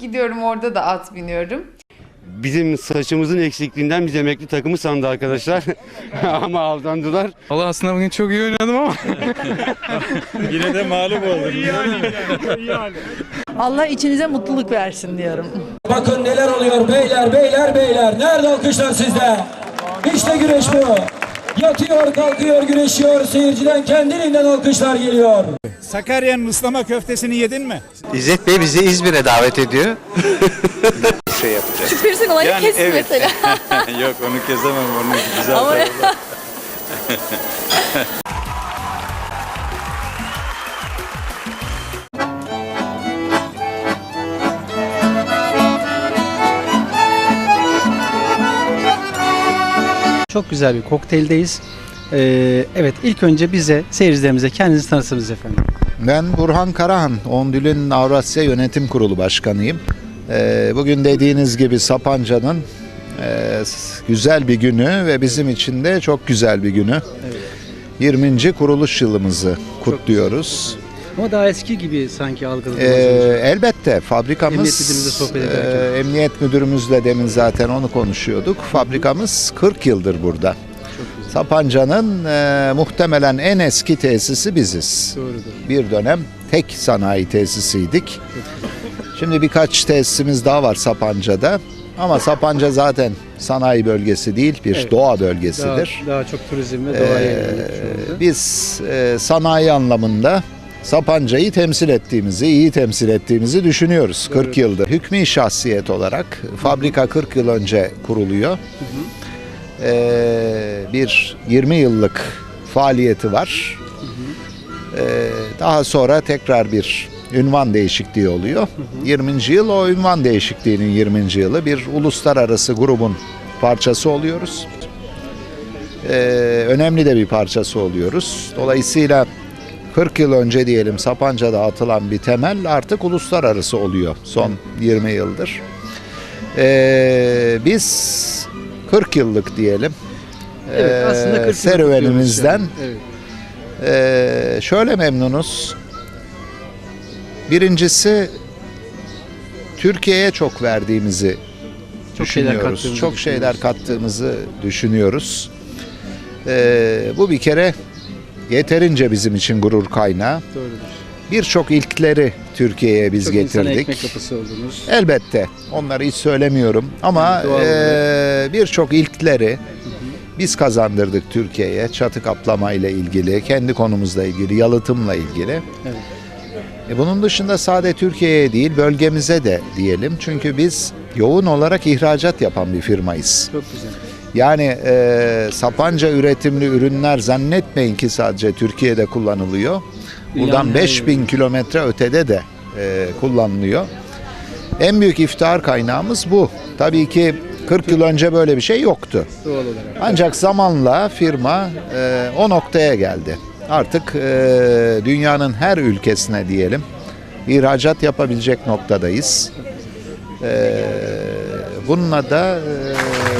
gidiyorum orada da at biniyorum. Bizim saçımızın eksikliğinden biz emekli takımı sandı arkadaşlar. Ama aldandılar. Valla aslında bugün çok iyi oynadım ama Yine de mağlup olduk. Allah içinize mutluluk versin diyorum. Bakın neler oluyor beyler beyler beyler. Nerede alkışlar sizde? İşte güreş bu. Yatıyor kalkıyor güreşiyor. Seyirciden kendiliğinden alkışlar geliyor. Sakarya'nın ıslama köftesini yedin mi? İzzet Bey bizi İzmir'e davet ediyor. şey yapacağız. Şu piercing olayı kes mesela. Yok onu kesemem onu güzel Ama Çok güzel bir kokteyldeyiz. Ee, evet ilk önce bize seyircilerimize kendinizi tanıtırsanız efendim. Ben Burhan Karahan, Ondül'ün Avrasya Yönetim Kurulu Başkanıyım. Ee, bugün dediğiniz gibi Sapanca'nın e, güzel bir günü ve bizim için de çok güzel bir günü. 20. kuruluş yılımızı kutluyoruz. Ama daha eski gibi sanki algıladığımız Ee, elbette fabrikamız e, emniyet müdürümüzle demin zaten onu konuşuyorduk. Fabrikamız 40 yıldır burada. Sapanca'nın e, muhtemelen en eski tesisi biziz. Doğrudur. Bir dönem tek sanayi tesisiydik. Şimdi birkaç tesisimiz daha var Sapanca'da. Ama Sapanca zaten sanayi bölgesi değil, bir Evet. doğa Daha, bölgesidir. daha çok turizm ve doğaya Ee, biz e, sanayi anlamında Sapanca'yı temsil ettiğimizi, iyi temsil ettiğimizi düşünüyoruz 40 yıldır. Hükmü şahsiyet olarak fabrika 40 yıl önce kuruluyor. Ee, bir 20 yıllık faaliyeti var. Ee, daha sonra tekrar bir ünvan değişikliği oluyor. 20. yıl o ünvan değişikliğinin 20. yılı bir uluslararası grubun parçası oluyoruz e, önemli de bir parçası oluyoruz. Dolayısıyla 40 yıl önce diyelim Sapanca'da atılan bir temel artık uluslararası oluyor son 20 yıldır. E, biz 40 yıllık diyelim Evet, aslında 40 e, yıl serüvenimizden an. Evet. e, şöyle memnunuz. Birincisi Türkiye'ye çok verdiğimizi Çok şeyler düşünüyoruz. kattığımızı Çok şeyler kattığımızı düşünüyoruz. Ee, bu bir kere yeterince bizim için gurur kaynağı. Doğrudur. Birçok ilkleri Türkiye'ye biz Çok getirdik. ekmek kapısı oldunuz. Elbette onları hiç söylemiyorum ama Doğal eee, birçok ilkleri biz kazandırdık Türkiye'ye. Çatı kaplama ile ilgili, kendi konumuzla ilgili, yalıtımla ilgili. Evet. E bunun dışında sade Türkiye'ye değil bölgemize de diyelim. Çünkü biz yoğun olarak ihracat yapan bir firmayız. Çok güzel. Yani e, Sapanca üretimli ürünler zannetmeyin ki sadece Türkiye'de kullanılıyor. Buradan her 5000 yerinde. kilometre ötede de e, kullanılıyor. En büyük iftihar kaynağımız bu. Tabii ki 40 yıl önce böyle bir şey yoktu. Doğal olarak. Ancak zamanla firma e, o noktaya geldi. Artık e, dünyanın her ülkesine diyelim ihracat yapabilecek noktadayız. E, bununla da e,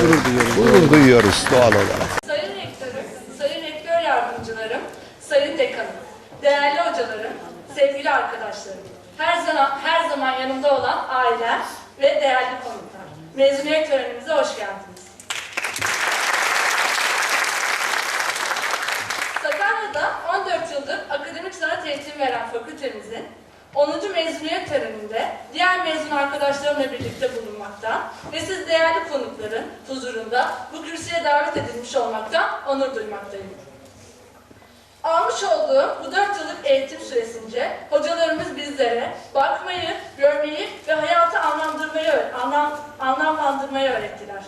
Gurur duyuyoruz. gurur duyuyoruz doğal olarak. Sayın rektörüm, sayın rektör yardımcılarım, sayın dekanım, değerli hocalarım, sevgili arkadaşlarım, her zaman her zaman yanımda olan ailem ve değerli konuklar. Mezuniyet törenimize hoş geldiniz. Sakarya'da 14 yıldır akademik sanat eğitimi veren fakültemizin 10. mezuniyet töreninde diğer mezun arkadaşlarımla birlikte bulunmaktan ve siz değerli konukların huzurunda bu kürsüye davet edilmiş olmaktan onur duymaktayım. Almış olduğum bu 4 yıllık eğitim süresince hocalarımız bizlere bakmayı, görmeyi ve hayatı anlamlandırmayı, anlam, anlamlandırmayı öğrettiler.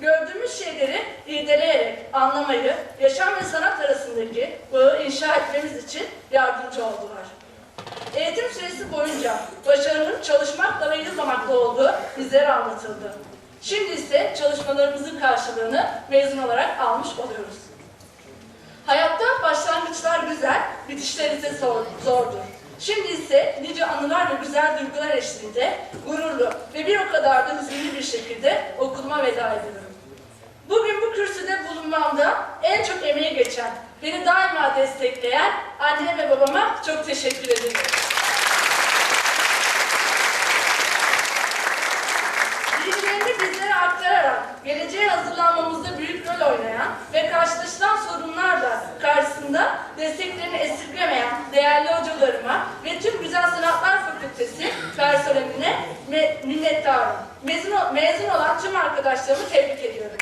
Gördüğümüz şeyleri irdeleyerek anlamayı, yaşam ve sanat arasındaki bağı inşa etmemiz için yardımcı oldular. Eğitim süresi boyunca başarının çalışmakla ve yazmamakla olduğu bizlere anlatıldı. Şimdi ise çalışmalarımızın karşılığını mezun olarak almış oluyoruz. Hayatta başlangıçlar güzel, bitişler ise zor, zordur. Şimdi ise nice anılar ve güzel duygular eşliğinde gururlu ve bir o kadar da hüzünlü bir şekilde okuluma veda ediyorum. Bugün bu kürsüde bulunmamda en çok emeği geçen, beni daima destekleyen anneme ve babama çok teşekkür ederim. Bilgilerini bizlere aktararak geleceğe hazırlanmamızda büyük rol oynayan ve karşılaşılan sorunlarla karşısında desteklerini esirgemeyen değerli hocalarıma ve tüm Güzel Sanatlar Fakültesi personeline minnettarım. Mezun, mezun olan tüm arkadaşlarımı tebrik ediyorum.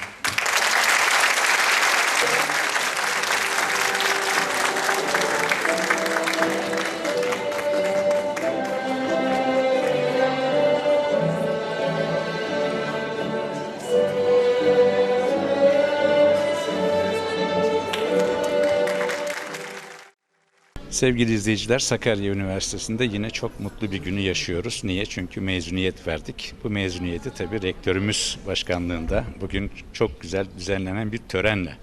Sevgili izleyiciler, Sakarya Üniversitesi'nde yine çok mutlu bir günü yaşıyoruz. Niye? Çünkü mezuniyet verdik. Bu mezuniyeti tabii rektörümüz başkanlığında bugün çok güzel düzenlenen bir törenle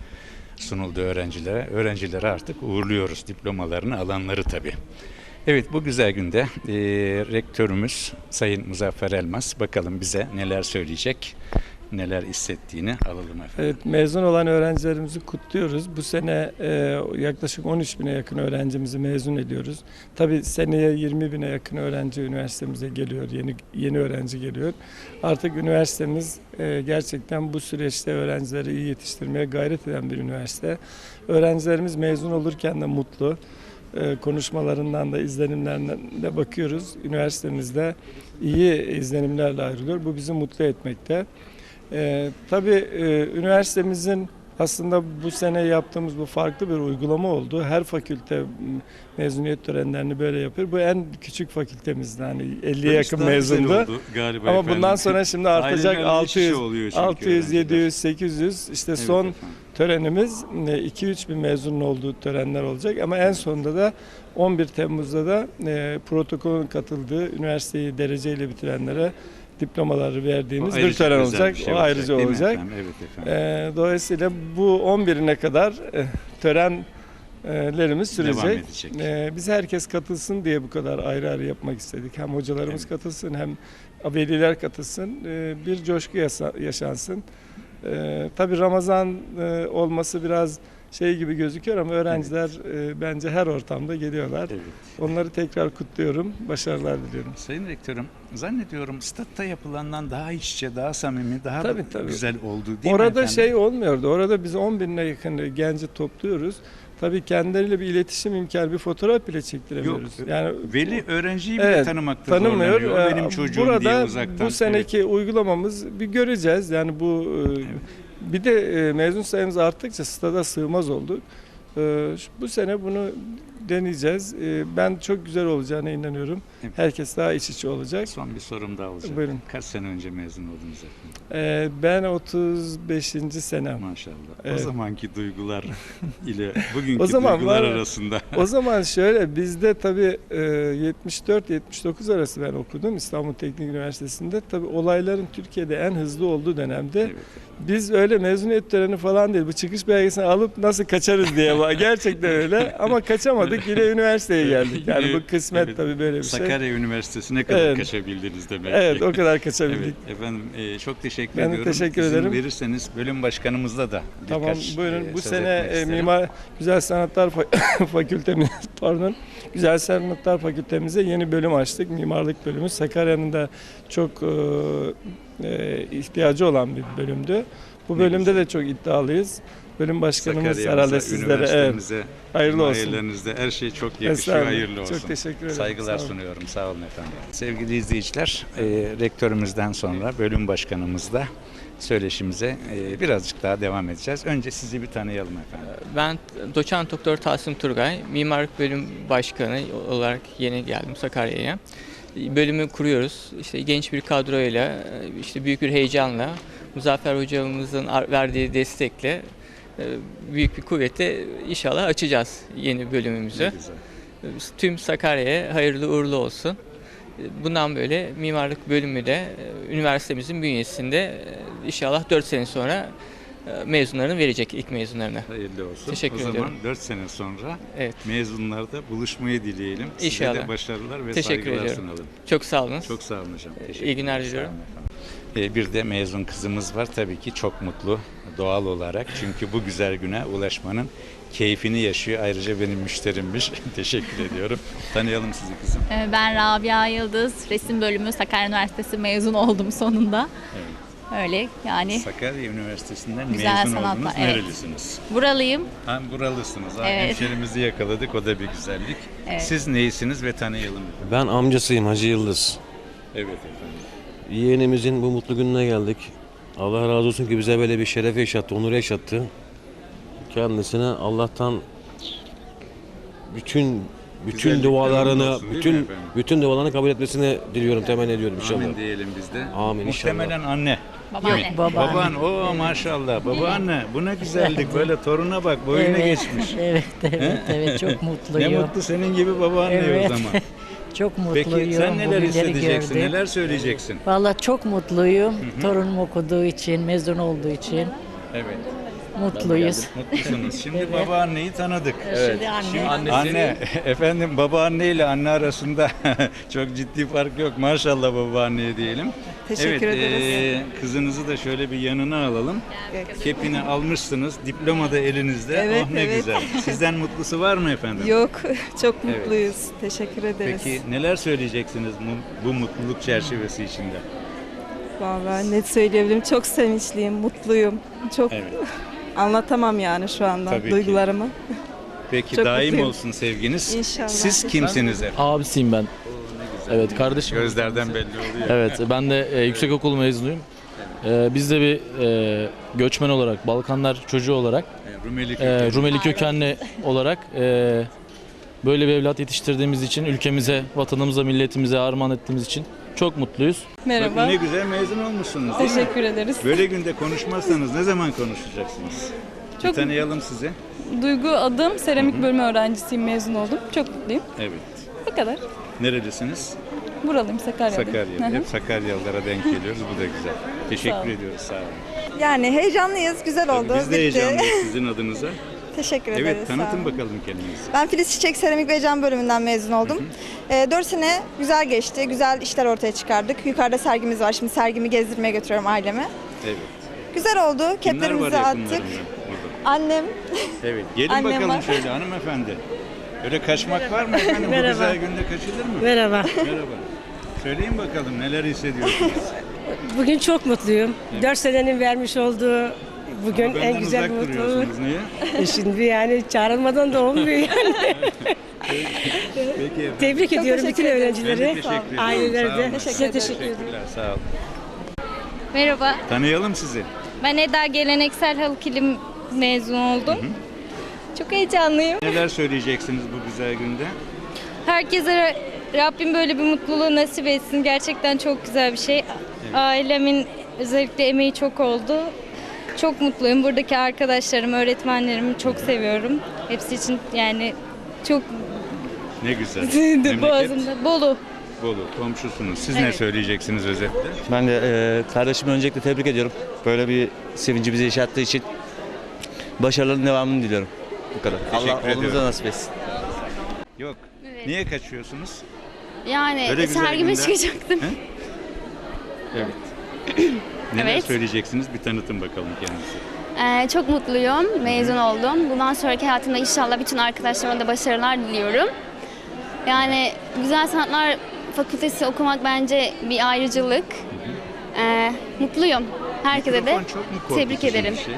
sunuldu öğrencilere. Öğrencileri artık uğurluyoruz diplomalarını alanları tabii. Evet bu güzel günde eee, rektörümüz Sayın Muzaffer Elmas bakalım bize neler söyleyecek, neler hissettiğini alalım efendim. Evet, mezun olan öğrencilerimizi kutluyoruz. Bu sene e, yaklaşık 13 bine yakın öğrencimizi mezun ediyoruz. Tabii seneye 20 bine yakın öğrenci üniversitemize geliyor, yeni yeni öğrenci geliyor. Artık üniversitemiz e, gerçekten bu süreçte öğrencileri iyi yetiştirmeye gayret eden bir üniversite. Öğrencilerimiz mezun olurken de mutlu. E, konuşmalarından da izlenimlerinden de bakıyoruz. Üniversitemizde iyi izlenimlerle ayrılıyor. Bu bizi mutlu etmekte. Ee, tabii e, üniversitemizin aslında bu sene yaptığımız bu farklı bir uygulama oldu. Her fakülte mezuniyet törenlerini böyle yapıyor. Bu en küçük fakültemizde hani 50'ye yakın mezundu. galiba Ama bundan sonra şimdi artacak içe 600, oluyor çünkü 600, öğrenciler. 700, 800 işte Evet son efendim. törenimiz 2-3 bin mezunun olduğu törenler olacak ama en sonunda da 11 Temmuz'da da e, protokolün katıldığı üniversiteyi dereceyle bitirenlere diplomaları verdiğimiz bir tören olacak. şey o ayrıca mi olacak. efendim? Evet efendim. E, dolayısıyla bu 11'ine kadar e, törenlerimiz Devam sürecek. edecek. E, biz herkes katılsın diye bu kadar ayrı ayrı yapmak istedik. Hem hocalarımız katılsın hem veliler katılsın. E, bir coşku yaşansın. E, tabii Ramazan e, olması biraz şey gibi gözüküyor ama öğrenciler e, bence her ortamda geliyorlar. Evet. Onları tekrar kutluyorum. Başarılar diliyorum. Sayın Rektörüm, zannediyorum statta yapılandan daha iç içe, daha samimi, daha Tabii, tabii. güzel oldu değil mi Orada efendim? şey olmuyordu. Orada biz 10 binine yakın genci topluyoruz. Tabii kendileriyle bir iletişim imkanı, bir fotoğraf bile çektiremiyoruz. Yok, yani Veli öğrenciyi bile Evet, tanımakta tanımıyor. zorlanıyor. Ee, benim çocuğum diye Burada uzaktan. bu seneki uygulamamız bir göreceğiz. Yani bu e, bir de e, mezun sayımız arttıkça stada sığmaz olduk. E, şu- Bu sene bunu deneyeceğiz. E, Ben çok güzel olacağına inanıyorum. Evet. Herkes daha iç içe olacak. Son bir sorum daha olacak. Buyurun. Kaç sene önce mezun oldunuz efendim? E, Ben 35. senem. Maşallah. O Evet. zamanki duygular ile bugünkü O zaman duygular var- arasında. O zaman şöyle bizde tabii e, 74-79 arası ben okudum İstanbul Teknik Üniversitesi'nde. Tabii olayların Türkiye'de en hızlı olduğu dönemde Evet. biz öyle mezuniyet töreni falan değil bu çıkış belgesini alıp nasıl kaçarız diye var. gerçekten öyle ama kaçamadık yine üniversiteye geldik. Yani bu kısmet evet. tabii böyle bir şey. Sakarya Üniversitesi'ne kadar Evet. kaçabildiniz demek Evet ki. o kadar kaçabildik. Evet efendim e, çok teşekkür Ben ediyorum. teşekkür İzin ederim. verirseniz bölüm başkanımızla da birkaç Tamam buyurun e, bu sene e. Mimar Güzel Sanatlar Fa- Fakültemiz pardon Güzel Sanatlar Fakültemize yeni bölüm açtık. Mimarlık bölümü Sakarya'nın da çok e, e, ihtiyacı olan bir bölümdü. Bu Ne bölümde güzel. de çok iddialıyız. Bölüm başkanımız herhalde sizlere evet, hayırlı olsun. her şey çok yakışıyor. Hayırlı olsun. Çok teşekkür ederim. Saygılar Sağ sunuyorum. Sağ olun efendim. Sevgili izleyiciler, e, rektörümüzden sonra bölüm başkanımızla söyleşimize e, birazcık daha devam edeceğiz. Önce sizi bir tanıyalım efendim. Ben doçent doktor Tasım Turgay, mimarlık bölüm başkanı olarak yeni geldim Sakarya'ya. Bölümü kuruyoruz. İşte genç bir kadroyla, işte büyük bir heyecanla, Muzaffer hocamızın verdiği destekle e, büyük bir kuvvetle inşallah açacağız yeni bölümümüzü. Güzel. Tüm Sakarya'ya hayırlı uğurlu olsun. Bundan böyle mimarlık bölümü de e, üniversitemizin bünyesinde e, inşallah 4 sene sonra e, mezunlarını verecek ilk mezunlarına. Hayırlı olsun. Teşekkür o zaman ediyorum. 4 sene sonra Evet. mezunlarda buluşmayı dileyelim. Size İnşallah. de başarılar ve Teşekkür saygılar ediyorum. sunalım. Çok sağ olun. Çok sağ olun hocam. Teşekkür İyi günler diliyorum. Ee, Bir de mezun kızımız var tabii ki çok mutlu doğal olarak. Çünkü bu güzel güne ulaşmanın keyfini yaşıyor. Ayrıca benim müşterimmiş. Teşekkür ediyorum. Tanıyalım sizi kızım. Ee, Ben Rabia Yıldız, resim bölümü Sakarya Üniversitesi mezun oldum sonunda. Öyle yani Sakarya Üniversitesi'nden Güzel mezun sanatlar, oldunuz. evet. Nerelisiniz? buralıyım. Hem buralısınız. Ha, Evet. Hemşerimizi yakaladık. O da bir güzellik. Evet. Siz neyisiniz ve tanıyalım. Ben amcasıyım Hacı Yıldız. Evet efendim. Yeğenimizin bu mutlu gününe geldik. Allah razı olsun ki bize böyle bir şeref yaşattı, onur yaşattı. Kendisine Allah'tan bütün bütün Güzellikler dualarını, olsun, değil mi bütün efendim? bütün dualarını kabul etmesini diliyorum, temenni ediyorum inşallah. Amin diyelim biz de. Amin Muhtemelen anne. Babaanne. Babaanne. Baban, o maşallah. Babaanne, bu ne güzellik. Böyle toruna bak, boyuna geçmiş. Evet, evet, evet. Çok Ne mutluyum. mutlu senin gibi babaanne Evet. o zaman. Çok mutluyum. Peki sen neler bugünleri hissedeceksin, gördüm. neler söyleyeceksin? Vallahi çok mutluyum. Torunum okuduğu için, mezun olduğu için. Evet. Mutluyuz. Mutlusunuz. Şimdi babaanneyi tanıdık. Şimdi anne. Anne, efendim babaanne ile anne arasında çok ciddi fark yok. Maşallah babaanneye diyelim. Teşekkür evet, ederiz. eee, kızınızı da şöyle bir yanına alalım. Kepini almışsınız, diploma da elinizde. Evet, oh ne evet. güzel. Sizden mutlusu var mı efendim? Yok, çok Evet. mutluyuz. Teşekkür ederiz. Peki neler söyleyeceksiniz bu, bu mutluluk çerçevesi içinde? Vallahi net söyleyebilirim. Çok sevinçliyim, mutluyum. Çok Evet. Anlatamam yani şu anda Tabii ki. duygularımı. Peki Çok daim mutluyum. olsun sevginiz. İnşallah. Siz kimsiniz efendim? Abisiyim ben. Evet kardeşim. Gözlerden belli oluyor. Evet ben de e, yüksekokul mezunuyum. E, biz de bir e, göçmen olarak, Balkanlar çocuğu olarak, E, Rumeli e, kökenli. Rumeli kökenli olarak e, böyle bir evlat yetiştirdiğimiz için, ülkemize, vatanımıza, milletimize armağan ettiğimiz için çok mutluyuz. Bakın ne güzel mezun olmuşsunuz değil mi? Teşekkür ederiz. Böyle günde konuşmazsanız ne zaman konuşacaksınız? Bir Çok- tanıyalım sizi. Duygu adım, seramik bölümü öğrencisiyim, mezun oldum. Çok mutluyum. Evet. Bu kadar. Nerelisiniz? Buralıyım, Sakarya'dayım. Sakarya. Hı hı. Hep Sakaryalılara denk geliyoruz. Bu da güzel. Teşekkür ediyoruz. Sağ olun. Yani heyecanlıyız, güzel Tabii Biz de heyecanlıyız sizin adınıza. Teşekkür Evet tanıtın bakalım kendinizi. Ben Filiz Çiçek Seramik ve Cam bölümünden mezun oldum. 4 sene güzel geçti, güzel işler ortaya çıkardık. Yukarıda sergimiz var, şimdi sergimi gezdirmeye götürüyorum aileme. Evet. Güzel oldu, Kimler var keplerimizi yakınlarında attık. Annem, Evet. Gelin Annem bakalım var. şöyle hanımefendi. Öyle kaçmak var mı efendim? Bu Merhaba. güzel günde kaçılır mı? Merhaba. Merhaba. Söyleyin bakalım neler hissediyorsunuz? Bugün çok mutluyum. 4 senenin vermiş olduğu bugün Ama benden uzak duruyorsunuz. Niye? Şimdi yani çağrılmadan da olmuyor yani. Peki efendim. Tebrik ediyorum bütün Ben de öğrencileri. teşekkür ediyorum. Aileleri de. Size teşekkür ederim. Teşekkürler. Sağ olun. Merhaba. Tanıyalım sizi. Ben Eda Geleneksel Halı Kilim mezun oldum. Çok heyecanlıyım. Neler söyleyeceksiniz bu güzel günde? Herkese Rabbim böyle bir mutluluğu nasip etsin. Gerçekten çok güzel bir şey. Ailemin özellikle emeği çok oldu. Çok mutluyum. Buradaki arkadaşlarım, öğretmenlerimi çok seviyorum. Hepsi için yani çok Ne güzel. Memleket boğazımda. Bolu. Bolu. Komşusunuz. Siz ne Evet. söyleyeceksiniz özetle? Ben de e, kardeşimi öncelikle tebrik ediyorum. Böyle bir sevinci bize yaşattığı için başarıların devamını diliyorum. Bu kadar. Teşekkür Allah ediyorum. oğlumuza nasip etsin. Yok. Niye kaçıyorsunuz? Yani Öyle güzel sergime günde- çıkacaktım. He? Evet. Neler Evet. söyleyeceksiniz? Bir tanıtın bakalım kendinizi. Ee, çok mutluyum. Mezun oldum. Bundan sonraki hayatımda inşallah bütün arkadaşlarıma da başarılar diliyorum. Yani Güzel Sanatlar Fakültesi okumak bence bir ayrıcalık. Ee, mutluyum. Herkese de çok mu tebrik ederim. şey?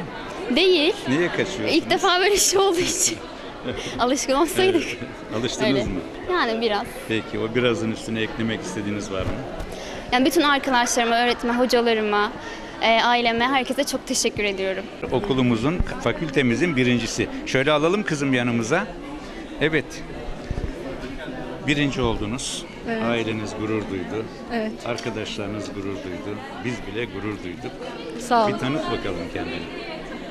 Değil. Niye kaçıyorsunuz? İlk defa böyle şey olduğu için. Alışkın olsaydık. Evet. Alıştınız Öyle. mı? Yani biraz. Peki o birazın üstüne eklemek istediğiniz var mı? Yani bütün arkadaşlarıma, öğretmen, hocalarıma, e, aileme, herkese çok teşekkür ediyorum. Okulumuzun, fakültemizin birincisi. Şöyle alalım kızım yanımıza. Evet. Birinci oldunuz. Aileniz gurur duydu. Evet. Arkadaşlarınız gurur duydu. Biz bile gurur duyduk. sağ Bir tanıt bakalım kendini.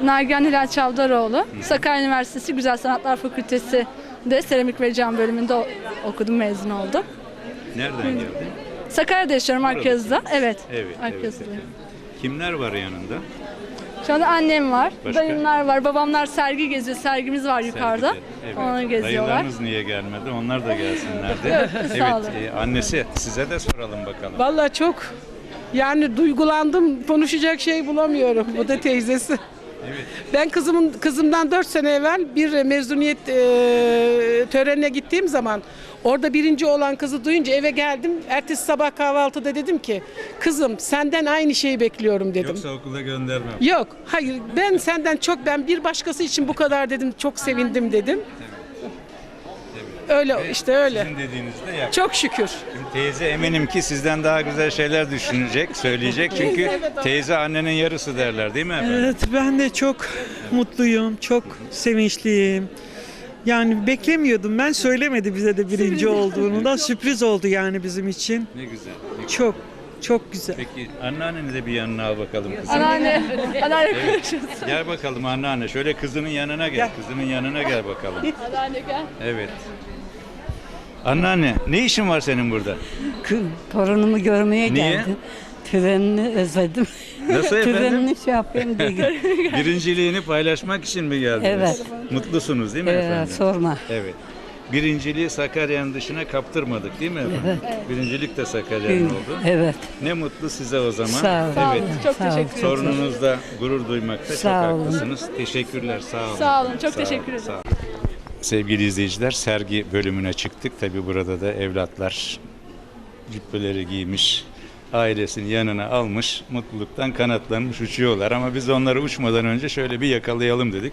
Nagihan Hilal Çavdaroğlu, Sakarya Üniversitesi Güzel Sanatlar Fakültesi de seramik ve cam bölümünde okudum, mezun oldum. Nereden geldin? Sakarya'da yaşıyorum, Arkez'de. Evet, Evet, evet. Arkez'deyim. Kimler var yanında? Şu anda annem var, Başka? dayımlar var, babamlar sergi geziyor, sergimiz var yukarıda. Sergide. Evet. Onu geziyorlar. Dayılarınız niye gelmedi? Onlar da gelsinler de. Evet, e, annesi size de soralım bakalım. Vallahi çok yani duygulandım. Konuşacak şey bulamıyorum. Bu da teyzesi. Evet. Ben kızımın kızımdan 4 sene evvel bir mezuniyet e, törenine gittiğim zaman Orada birinci olan kızı duyunca eve geldim. Ertesi sabah kahvaltıda dedim ki kızım senden aynı şeyi bekliyorum dedim. Yoksa okula göndermem. Yok, hayır. Ben senden çok ben bir başkası için bu kadar dedim. Çok sevindim dedim. Öyle işte öyle. Sizin dediğinizde yak. Çok şükür. Şimdi teyze eminim ki sizden daha güzel şeyler düşünecek, söyleyecek. Çünkü teyze annenin yarısı derler değil mi efendim? Evet ben de çok mutluyum, çok sevinçliyim. Yani beklemiyordum ben söylemedi bize de birinci olduğunu da sürpriz oldu yani bizim için. Ne güzel. ne güzel. Çok çok güzel. Peki anneanneni de bir yanına al bakalım kızım. Anneanne, anneanne konuşuyorsun. Gel bakalım anneanne. Şöyle kızının yanına gel. Kızının yanına gel bakalım. Anneanne gel. Evet. Anneanne ne işin var senin burada? Torunumu görmeye Niye? geldim. Törenini özledim. Nasıl efendim? Törenini şey yapayım diye. Birinciliğini paylaşmak için mi geldiniz? Evet. Mutlusunuz değil mi Evet, efendim? sorma. Evet. Birinciliği Sakarya'nın dışına kaptırmadık değil mi efendim? Evet. Birincilik de Sakarya'nın Evet. oldu. Evet. Ne mutlu size o zaman. Sağ olun. Sağ Evet. olun. Çok Sağ olun. teşekkür ederim. Sorununuzda gurur duymakta Sağ çok olun. haklısınız. Teşekkürler. Sağ olun. Sağ olun, çok Sağ teşekkür ederim. sağ olun. Sevgili izleyiciler sergi bölümüne çıktık. Tabi burada da evlatlar cübbeleri giymiş, ailesini yanına almış, mutluluktan kanatlanmış uçuyorlar. Ama biz onları uçmadan önce şöyle bir yakalayalım dedik.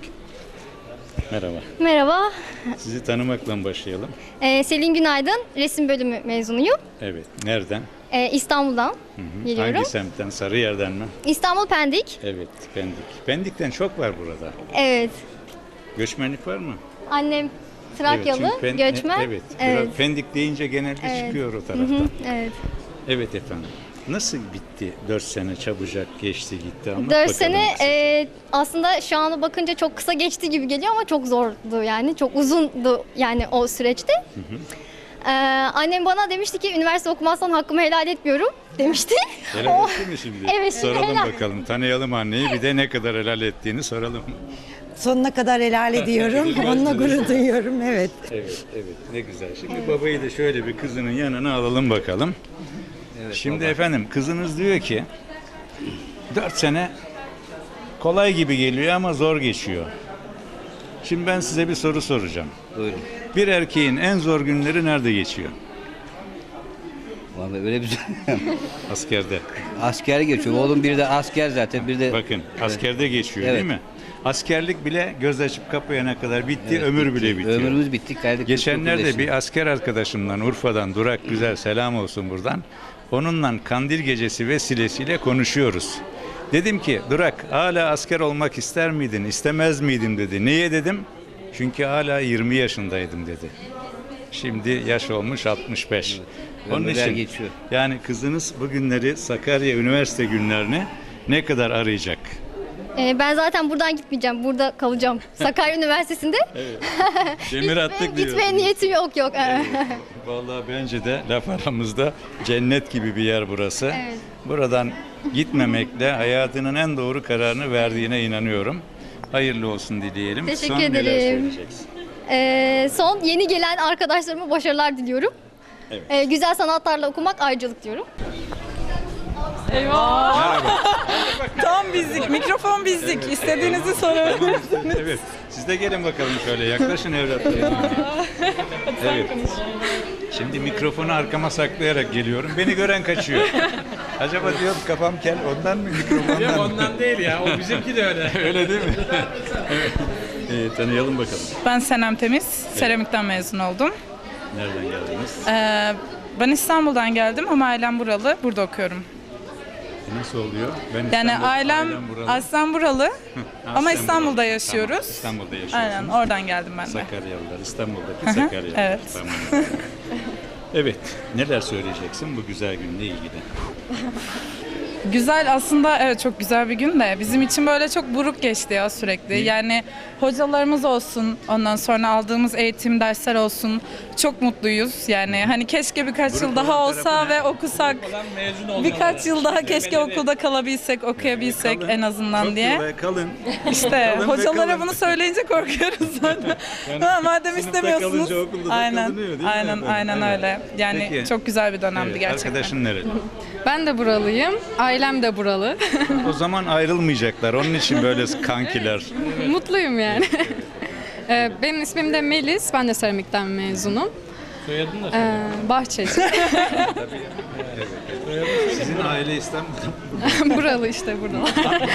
Merhaba. Merhaba, Sizi tanımakla başlayalım. Ee, Selin Günaydın, resim bölümü mezunuyum. Evet. Nereden? Ee, İstanbul'dan Hı hı. geliyorum. Hangi semtten? Sarıyer'den mi? İstanbul Pendik. Evet. Pendik. Pendik'ten çok var burada. Evet, Göçmenlik var mı? annem Trakyalı, çünkü Pen- göçmen. Evet. Biraz evet. Pendik deyince genelde çıkıyor o taraftan. hı, evet. Evet efendim. Nasıl bitti? 4 sene çabucak geçti gitti ama. 4 sene e, aslında şu ana bakınca çok kısa geçti gibi geliyor ama çok zordu yani. Çok uzundu yani o süreçte. Ee, annem bana demişti ki üniversite okumazsan hakkımı helal etmiyorum demişti. Helal O- etti mi şimdi? Evet, şimdi Soralım helal. bakalım. Tanıyalım anneyi. Bir de ne kadar helal ettiğini soralım. Sonuna kadar helal ediyorum. Onunla gurur duyuyorum. Evet. Evet, evet. Ne güzel. Şimdi babayı da şöyle bir kızının yanına alalım bakalım. Şimdi efendim kızınız diyor ki 4 sene kolay gibi geliyor ama zor geçiyor. Şimdi ben size bir soru soracağım. Buyurun. Bir erkeğin en zor günleri nerede geçiyor? Vallahi öyle bir Askerde. asker geçiyor. Oğlum bir de asker zaten bir de Bakın askerde geçiyor Evet. değil mi? Askerlik bile göz açıp kapayana kadar bitti, Evet, ömür bitti. bile bitiyor. Ömrümüz bitti. 49 Geçenlerde bir asker arkadaşımdan Urfa'dan Durak Güzel selam olsun buradan. Onunla kandil gecesi vesilesiyle konuşuyoruz. Dedim ki Durak hala asker olmak ister miydin, istemez miydin dedi. Niye dedim? Çünkü hala 20 yaşındaydım dedi. Şimdi yaş olmuş 65. Onun Ömürler için geçiyor. yani kızınız bu günleri Sakarya Üniversite günlerini ne kadar arayacak? Ee, ben zaten buradan gitmeyeceğim. Burada kalacağım. Sakarya Üniversitesi'nde. Evet. Demir attık Gitmeye diyorsunuz. niyetim yok yok. Vallahi bence de laf aramızda cennet gibi bir yer burası. Evet. Buradan gitmemekle hayatının en doğru kararını verdiğine inanıyorum. Hayırlı olsun dileyelim. Teşekkür Son neler ederim. söyleyeceksin? Ee, son yeni gelen arkadaşlarıma başarılar diliyorum. Evet. Ee, güzel sanatlarla okumak ayrıcalık diyorum. Eyvah. Tam bizlik, mikrofon bizlik. İstediğinizi sorabilirsiniz. Evet. Siz de gelin bakalım şöyle yaklaşın evlatlarım. evet. Şimdi mikrofonu arkama saklayarak geliyorum. Beni gören kaçıyor. Acaba diyor kafam kel ondan mı mikrofondan Yok mı? ondan değil ya. O bizimki de öyle. öyle değil mi? evet. Ee, tanıyalım bakalım. Ben Senem Temiz, seramikten mezun oldum. Nereden geldiniz? Ee, ben İstanbul'dan geldim ama ailem buralı, burada okuyorum. Nasıl oluyor? Ben Yani İstanbul- ailem buralı. aslen buralı ama İstanbul'da yaşıyoruz. Tamam, İstanbul'da yaşıyorsunuz. Aynen, oradan geldim ben de. Sakaryalılar, İstanbul'daki Sakaryalılar. evet. Tamam. evet, neler söyleyeceksin bu güzel günle ilgili? Güzel aslında evet çok güzel bir gün de bizim için böyle çok buruk geçti ya sürekli. Yani hocalarımız olsun ondan sonra aldığımız eğitim dersler olsun çok mutluyuz. Yani hani keşke birkaç yıl daha olsa ve okusak. Birkaç yıl daha keşke okulda kalabilsek, okuyabilsek en azından Çok diye. kolay, kalın. İşte Kalın ve hocalara kalın. bunu söyleyince korkuyoruz zaten. Yani ha, madem sınıfta istemiyorsunuz. kalınca okulda da aynen, kalınıyor değil mi aynen, aynen Evet. öyle. Yani Peki. çok güzel bir dönemdi Evet, gerçekten. Arkadaşın nereli? Ben de buralıyım. Ailem de buralı. o zaman ayrılmayacaklar. Onun için böyle kankiler. Mutluyum yani. Ee, Benim ismim de Melis. Ben de seramikten mezunum. Soyadın da Ee, Bahçeci. Sizin aile İstanbul'da. Buralı işte burada. Aile.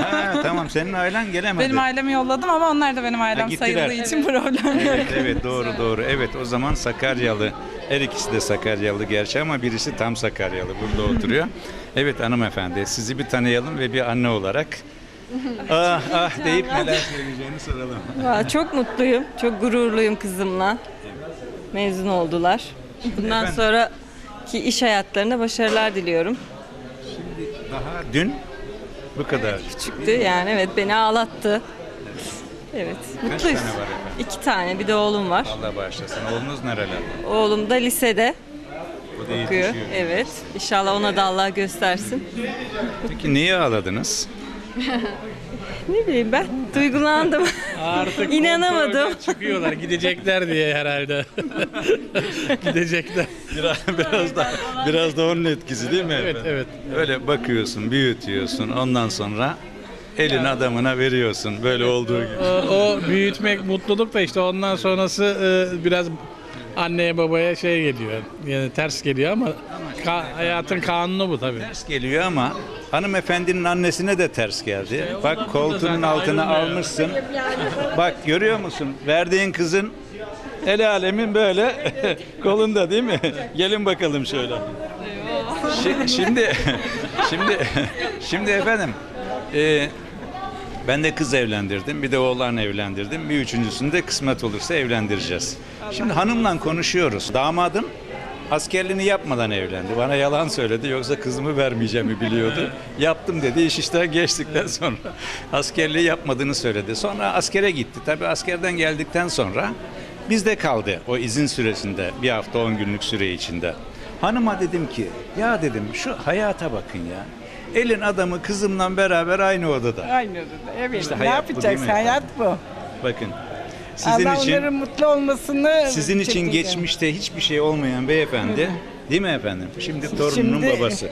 Ha, tamam senin ailen gelemedi. Benim ailemi yolladım ama onlar da benim ailem gittiler. sayıldığı için problem yok. Evet, evet doğru doğru. Evet o zaman Sakaryalı. Her ikisi de Sakaryalı gerçi ama birisi tam Sakaryalı burada oturuyor. Evet hanımefendi sizi bir tanıyalım ve bir anne olarak ah ah deyip neler söyleyeceğini soralım. Valla Çok mutluyum, çok gururluyum kızımla. Mezun oldular. Bundan Efendim? sonraki iş hayatlarına başarılar diliyorum. Daha dün bu kadar. Çıktı yani evet beni ağlattı. Evet, Kaç mutluyuz. tane var efendim? İki tane, bir de oğlum var. Allah bağışlasın. Oğlunuz nerelerde? Oğlum da lisede O da okuyor. yetişiyor. Evet, İnşallah ona da Allah göstersin. Peki niye ağladınız? ne bileyim ben, duygulandım. Artık İnanamadım. çıkıyorlar gidecekler diye herhalde. gidecekler. Biraz, biraz da biraz da onun etkisi değil mi? Evet, evet. Öyle bakıyorsun, büyütüyorsun. Ondan sonra elin adamına veriyorsun. Böyle olduğu gibi. O, o büyütmek mutluluk da işte ondan sonrası e, biraz anneye babaya şey geliyor. Yani ters geliyor ama ka- hayatın kanunu bu tabii. Ters geliyor ama hanımefendinin annesine de ters geldi. Bak koltuğunun zaten altına ayrılmıyor. almışsın. Bak görüyor musun? Verdiğin kızın el alemin böyle kolunda değil mi? Gelin bakalım şöyle. Şi- Şimdi şimdi şimdi efendim e, ben de kız evlendirdim. Bir de oğlan evlendirdim. Bir üçüncüsünü de kısmet olursa evlendireceğiz. Şimdi hanımla konuşuyoruz. Damadım askerliğini yapmadan evlendi. Bana yalan söyledi. Yoksa kızımı vermeyeceğimi biliyordu. Yaptım dedi. İş işten geçtikten sonra askerliği yapmadığını söyledi. Sonra askere gitti. Tabii askerden geldikten sonra bizde kaldı o izin süresinde. Bir hafta on günlük süre içinde. Hanıma dedim ki ya dedim şu hayata bakın ya. Elin adamı kızımla beraber aynı odada. Aynı odada. Evet. İşte ne bu yapacaksın? mi? hayat bu. Bakın sizin Allah için onların mutlu olmasını sizin için çekeceğim. geçmişte hiçbir şey olmayan beyefendi değil mi efendim? Şimdi torununun Şimdi babası.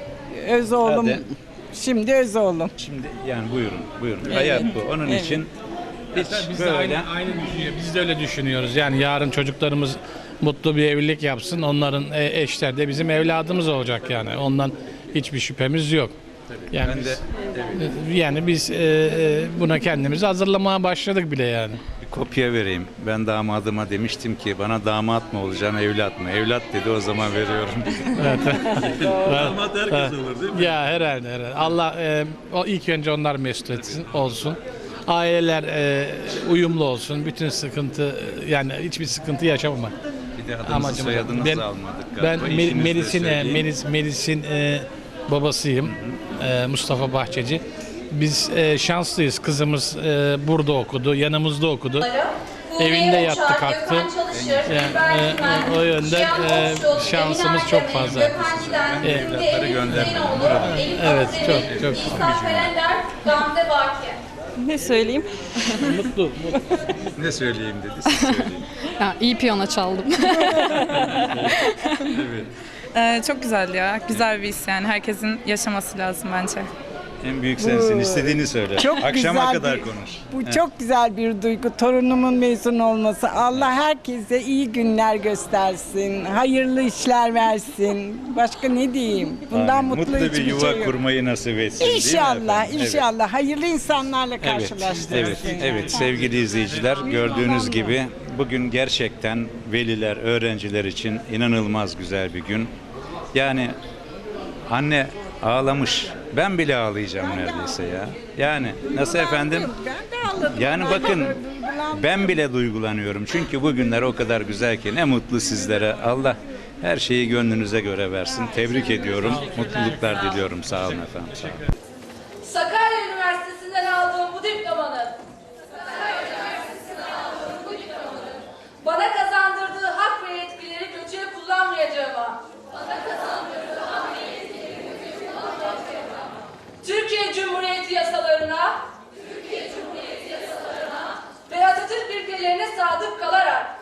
Öz oğlum. Hadi. Şimdi öz oğlum. Şimdi yani buyurun buyurun. Hayat bu. Onun Evet. için hiç Biz de böyle aynı, aynı düşünüyor. Biz de öyle düşünüyoruz. Yani yarın çocuklarımız mutlu bir evlilik yapsın. Onların e, eşler de bizim evladımız olacak yani. Ondan hiçbir şüphemiz yok. Yani ben de biz, yani biz e, e, buna kendimizi hazırlamaya başladık bile yani. bir kopya vereyim. Ben damadıma demiştim ki bana damat mı olacaksın evlat mı? Evlat dedi o zaman veriyorum. Evet. damat herkes olur değil mi? Ya herhalde herhalde. Allah e, o ilk önce onlar mesut etsin olsun. Aileler e, uyumlu olsun. Bütün sıkıntı yani hiçbir sıkıntı yaşamamak. Bir de adınızı Amacımız. soyadınızı Ben, almadık ben galiba. De Melis'in e, söyleyeyim. Melis Melis'in e, babasıyım. E, Mustafa Bahçeci. Biz e, şanslıyız. Kızımız e, burada okudu, yanımızda okudu. Evinde yattı kalktı. Yani, e, o yönden e, şansımız çok fazla. E, Evlatları göndermedim. Burada. evet, çok çok. Ne söyleyeyim? Mutlu. Ne söyleyeyim dedi siz söyleyin. Ya, iyi piyano çaldım. evet. Ee, çok güzel ya. Güzel bir his yani. Herkesin yaşaması lazım bence. En büyük sensin. istediğini söyle. Çok Akşama güzel kadar bir- konuş. Bu Heh. çok güzel bir duygu. Torunumun mezun olması. Allah herkese iyi günler göstersin. Hayırlı işler versin. Başka ne diyeyim? Bundan Amin. mutlu, mutlu bir hiçbir yuva şey yok. kurmayı nasip etsin. değil mi İnşallah, efendim? Evet. inşallah. Hayırlı insanlarla Evet, karşılaştırsın. evet, evet sevgili izleyiciler gördüğünüz gibi bugün gerçekten veliler, öğrenciler için inanılmaz güzel bir gün. Yani anne ağlamış. Ben bile ağlayacağım neredeyse ya. Yani nasıl efendim? Yani bakın ben bile duygulanıyorum. Çünkü bu günler o kadar güzel ki ne mutlu sizlere. Allah her şeyi gönlünüze göre versin. Tebrik ediyorum. Mutluluklar diliyorum. Sağ olun efendim. Sağ olun. birbirlerine sadık kalarak